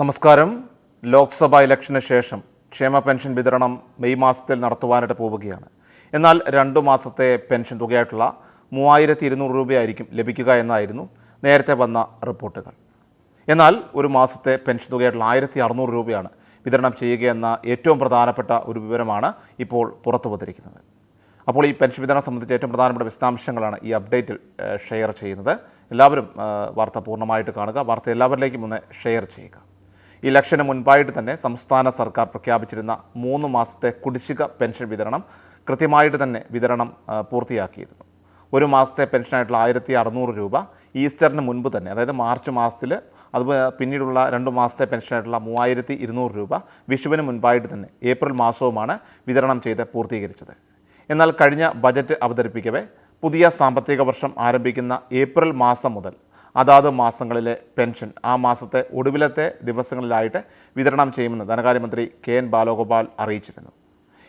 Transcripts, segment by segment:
നമസ്കാരം. ലോക്സഭാ ഇലക്ഷന് ശേഷം ക്ഷേമ പെൻഷൻ വിതരണം മെയ് മാസത്തിൽ നടത്തുവാനായിട്ട് പോവുകയാണ്. എന്നാൽ രണ്ടു മാസത്തെ പെൻഷൻ തുകയായിട്ടുള്ള മൂവായിരത്തി ഇരുന്നൂറ് രൂപയായിരിക്കും ലഭിക്കുക എന്നായിരുന്നു നേരത്തെ വന്ന റിപ്പോർട്ടുകൾ. എന്നാൽ ഒരു മാസത്തെ പെൻഷൻ തുകയായിട്ടുള്ള ആയിരത്തി അറുന്നൂറ് രൂപയാണ് വിതരണം ചെയ്യുകയെന്ന ഏറ്റവും പ്രധാനപ്പെട്ട ഒരു വിവരമാണ് ഇപ്പോൾ പുറത്തു വന്നിരിക്കുന്നത്. അപ്പോൾ ഈ പെൻഷൻ വിതരണം സംബന്ധിച്ച് ഏറ്റവും പ്രധാനപ്പെട്ട വിശദാംശങ്ങളാണ് ഈ അപ്ഡേറ്റിൽ ഷെയർ ചെയ്യുന്നത്. എല്ലാവരും വാർത്ത പൂർണമായിട്ട് കാണുക. വാർത്ത എല്ലാവരിലേക്കും ഒന്ന് ഷെയർ ചെയ്യുക. ഇലക്ഷന് മുൻപായിട്ട് തന്നെ സംസ്ഥാന സർക്കാർ പ്രഖ്യാപിച്ചിരുന്ന മൂന്ന് മാസത്തെ കുടിശ്ശിക പെൻഷൻ വിതരണം കൃത്യമായിട്ട് തന്നെ വിതരണം പൂർത്തിയാക്കിയിരുന്നു. ഒരു മാസത്തെ പെൻഷനായിട്ടുള്ള ആയിരത്തി അറുന്നൂറ് രൂപ ഈസ്റ്ററിന് മുൻപ് തന്നെ അതായത് മാർച്ച് മാസത്തിൽ അത് പിന്നീടുള്ള രണ്ട് മാസത്തെ പെൻഷനായിട്ടുള്ള മൂവായിരത്തി ഇരുന്നൂറ് രൂപ വിഷുവിന് മുൻപായിട്ട് തന്നെ ഏപ്രിൽ മാസവുമാണ് വിതരണം ചെയ്ത് പൂർത്തീകരിച്ചത്. എന്നാൽ കഴിഞ്ഞ ബജറ്റ് അവതരിപ്പിക്കവേ പുതിയ സാമ്പത്തിക വർഷം ആരംഭിക്കുന്ന ഏപ്രിൽ മാസം മുതൽ അതാത് മാസങ്ങളിലെ പെൻഷൻ. ആ മാസത്തെ ഒടുവിലത്തെ ദിവസങ്ങളിലായിട്ട് വിതരണം ചെയ്യുമെന്ന് ധനകാര്യമന്ത്രി കെ എൻ ബാലഗോപാൽ അറിയിച്ചിരുന്നു.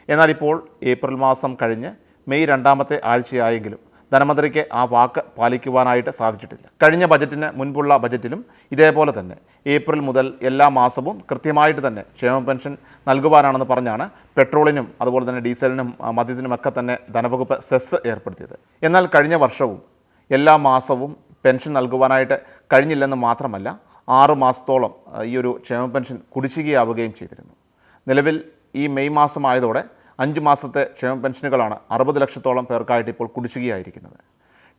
എന്നാൽ ഇപ്പോൾ ഏപ്രിൽ മാസം കഴിഞ്ഞ് മെയ് രണ്ടാമത്തെ ആഴ്ചയായെങ്കിലും ധനമന്ത്രിക്ക് ആ വാക്ക് പാലിക്കുവാനായിട്ട് സാധിച്ചിട്ടില്ല. കഴിഞ്ഞ ബജറ്റിന് മുൻപുള്ള ബജറ്റിലും ഇതേപോലെ തന്നെ. ഏപ്രിൽ മുതൽ എല്ലാ മാസവും കൃത്യമായിട്ട് തന്നെ ക്ഷേമ പെൻഷൻ നൽകുവാനാണെന്ന് പറഞ്ഞാണ് പെട്രോളിനും അതുപോലെ തന്നെ ഡീസലിനും മദ്യത്തിനുമൊക്കെ തന്നെ ധനവകുപ്പ് സെസ് ഏർപ്പെടുത്തിയത്. എന്നാൽ കഴിഞ്ഞ വർഷവും എല്ലാ മാസവും പെൻഷൻ നൽകുവാനായിട്ട് കഴിഞ്ഞില്ലെന്ന് മാത്രമല്ല ആറ് മാസത്തോളം ഈ ഒരു ക്ഷേമ പെൻഷൻ കുടിശ്ശികയാവുകയും ചെയ്തിരുന്നു. നിലവിൽ ഈ മെയ് മാസമായതോടെ അഞ്ച് മാസത്തെ ക്ഷേമ പെൻഷനുകളാണ് അറുപത് ലക്ഷത്തോളം പേർക്കായിട്ട് ഇപ്പോൾ കുടിശ്ശികയായിരിക്കുന്നത്.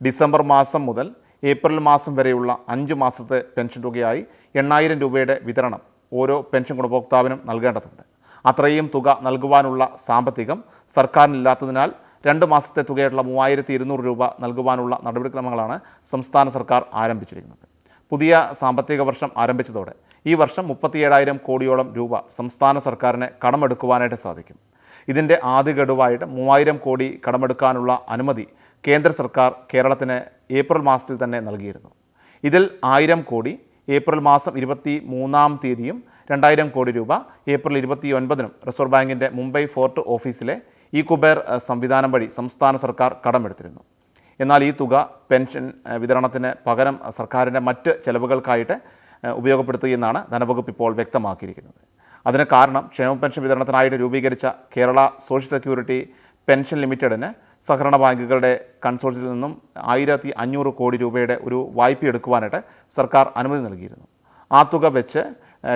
ഡിസംബർ മാസം മുതൽ ഏപ്രിൽ മാസം വരെയുള്ള അഞ്ച് മാസത്തെ പെൻഷൻ തുകയായി എണ്ണായിരം രൂപയുടെ വിതരണം ഓരോ പെൻഷൻ ഗുണഭോക്താവിനും നൽകേണ്ടതുണ്ട്. അത്രയും തുക നൽകുവാനുള്ള സാമ്പത്തികം സർക്കാരിനില്ലാത്തതിനാൽ രണ്ട് മാസത്തെ തുകയായിട്ടുള്ള മൂവായിരത്തി ഇരുന്നൂറ് രൂപ നൽകുവാനുള്ള നടപടിക്രമങ്ങളാണ് സംസ്ഥാന സർക്കാർ ആരംഭിച്ചിരിക്കുന്നത്. പുതിയ സാമ്പത്തിക വർഷം ആരംഭിച്ചതോടെ ഈ വർഷം മുപ്പത്തിയേഴായിരം കോടിയോളം രൂപ സംസ്ഥാന സർക്കാരിന് കടമെടുക്കുവാനായിട്ട് സാധിക്കും. ഇതിന്റെ ആദ്യ ഗഡുവായിട്ട് മൂവായിരം കോടി കടമെടുക്കാനുള്ള അനുമതി കേന്ദ്ര സർക്കാർ കേരളത്തിന് ഏപ്രിൽ മാസത്തിൽ തന്നെ നൽകിയിരുന്നു. ഇതിൽ ആയിരം കോടി ഏപ്രിൽ മാസം ഇരുപത്തി മൂന്നാം തീയതിയും രണ്ടായിരം കോടി രൂപ ഏപ്രിൽ ഇരുപത്തി ഒൻപതിനും റിസർവ് ബാങ്കിന്റെ മുംബൈ ഫോർട്ട് ഓഫീസിലെ ഈ കുബേർ സംവിധാനം വഴി സംസ്ഥാന സർക്കാർ കടമെടുത്തിരുന്നു. എന്നാൽ ഈ തുക പെൻഷൻ വിതരണത്തിന് പകരം സർക്കാരിന്റെ മറ്റ് ചെലവുകൾക്കായിട്ട് ഉപയോഗപ്പെടുത്തുകയെന്നാണ് ധനവകുപ്പ് ഇപ്പോൾ വ്യക്തമാക്കിയിരിക്കുന്നത്. അതിന് കാരണം ക്ഷേമ പെൻഷൻ വിതരണത്തിനായിട്ട് രൂപീകരിച്ച കേരള സോഷ്യൽ സെക്യൂരിറ്റി പെൻഷൻ ലിമിറ്റഡിന് സഹകരണ ബാങ്കുകളുടെ കൺസോർഷ്യത്തിൽ നിന്നും ആയിരത്തി അഞ്ഞൂറ് കോടി രൂപയുടെ ഒരു വായ്പ എടുക്കുവാനായിട്ട് സർക്കാർ അനുമതി നൽകിയിരുന്നു. ആ തുക വെച്ച്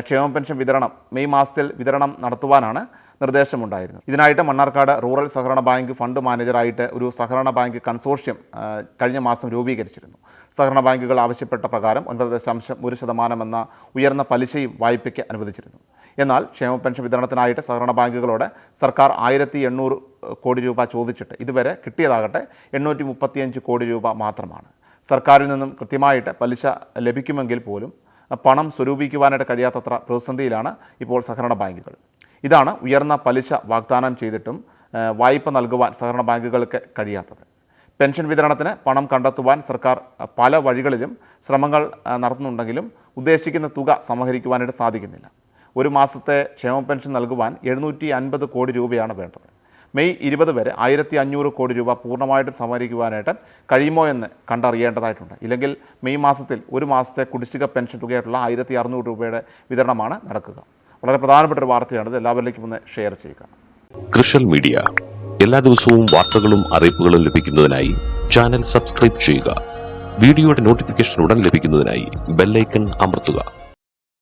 ക്ഷേമ പെൻഷൻ വിതരണം മെയ് മാസത്തിൽ വിതരണം നടത്തുവാനാണ് നിർദ്ദേശമുണ്ടായിരുന്നു. ഇതിനായിട്ട് മണ്ണാർക്കാട് റൂറൽ സഹകരണ ബാങ്ക് ഫണ്ട് മാനേജറായിട്ട് ഒരു സഹകരണ ബാങ്ക് കൺസോർഷ്യം കഴിഞ്ഞ മാസം രൂപീകരിച്ചിരുന്നു. സഹകരണ ബാങ്കുകൾ ആവശ്യപ്പെട്ട പ്രകാരം ഒൻപത് ദശാംശം ഒരു ശതമാനം എന്ന ഉയർന്ന പലിശയും വായ്പയ്ക്ക് അനുവദിച്ചിരുന്നു. എന്നാൽ ക്ഷേമ പെൻഷൻ വിതരണത്തിനായിട്ട് സഹകരണ ബാങ്കുകളോട് സർക്കാർ ആയിരത്തി എണ്ണൂറ് കോടി രൂപ ചോദിച്ചിട്ട് ഇതുവരെ കിട്ടിയതാകട്ടെ എണ്ണൂറ്റി മുപ്പത്തിയഞ്ച് കോടി രൂപ മാത്രമാണ്. സർക്കാരിൽ നിന്നും കൃത്യമായിട്ട് പലിശ ലഭിക്കുമെങ്കിൽ പോലും പണം സ്വരൂപിക്കുവാനായിട്ട് കഴിയാത്തത്ര പ്രതിസന്ധിയിലാണ് ഇപ്പോൾ സഹകരണ ബാങ്കുകൾ. ഇതാണ് ഉയർന്ന പലിശ വാഗ്ദാനം ചെയ്തിട്ടും വായ്പ നൽകുവാൻ സഹകരണ ബാങ്കുകൾക്ക് കഴിയാത്തത്. പെൻഷൻ വിതരണത്തിന് പണം കണ്ടെത്തുവാൻ സർക്കാർ പല വഴികളിലും ശ്രമങ്ങൾ നടത്തുന്നുണ്ടെങ്കിലും ഉദ്ദേശിക്കുന്ന തുക സമാഹരിക്കുവാനായിട്ട് സാധിക്കുന്നില്ല. ഒരു മാസത്തെ ക്ഷേമ പെൻഷൻ നൽകുവാൻ എഴുന്നൂറ്റി അൻപത് കോടി രൂപയാണ് വേണ്ടത്. മെയ് ഇരുപത് വരെ ആയിരത്തി അഞ്ഞൂറ് കോടി രൂപ പൂർണമായിട്ട് സമാഹരിക്കുവാനായിട്ട് കഴിയുമോ എന്ന് കണ്ടറിയേണ്ടതായിട്ടുണ്ട്. ഇല്ലെങ്കിൽ മെയ് മാസത്തിൽ ഒരു മാസത്തെ കുടിശ്ശിക പെൻഷൻ തുകയായിട്ടുള്ള ആയിരത്തി അറുന്നൂറ് രൂപയുടെ വിതരണമാണ് നടക്കുക. വളരെ പ്രധാനപ്പെട്ട ഒരു വാർത്തയാണ് ഇത്. എല്ലാവരിലേക്കും ഒന്ന് ഷെയർ ചെയ്യുക. Social media. എല്ലാ ദിവസവും വാർത്തകളും അറിയിപ്പുകളും ലഭിക്കുന്നതിനായി ചാനൽ സബ്സ്ക്രൈബ് ചെയ്യുക. വീഡിയോയുടെ നോട്ടിഫിക്കേഷൻ ഉടൻ ലഭിക്കുന്നതിനായി ബെല്ലൈക്കൺ അമർത്തുക.